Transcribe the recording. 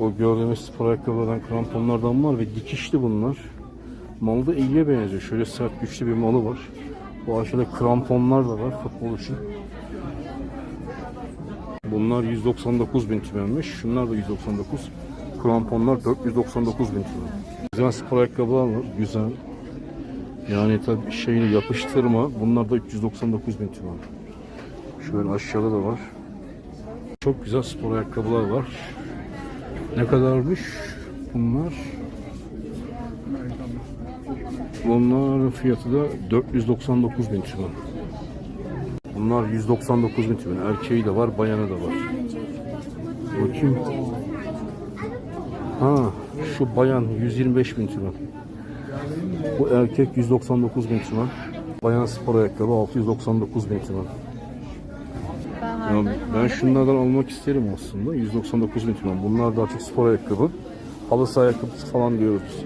O gördüğümüz spor ayakkabılardan, kramponlardan var ve dikişli bunlar. Malı da iyiye benziyor. Şöyle sert güçlü bir malı var. Bu aşağıda kramponlar da var futbol için. Bunlar 199 bin TL'miş. Şunlar da 199. Kramponlar 499 bin TL. Güzel spor ayakkabılar var. Güzel. Yani tabii şeyini yapıştırma. Bunlar da 399 bin TL. Şöyle aşağıda da var. Çok güzel spor ayakkabılar var. Ne kadarmış bunlar? Bunların fiyatı da 499 bin TL. Bunlar 199 bin TL. Erkeği de var, bayanı da var. Bakayım. Ha, şu bayan 125 bin TL. Bu erkek 199 bin TL. Bayan spor ayakkabı 699 bin TL. Ya ben şunlardan almak isterim aslında. 199 bin TL. Bunlar da artık spor ayakkabı. Halı saha ayakkabısı falan diyoruz.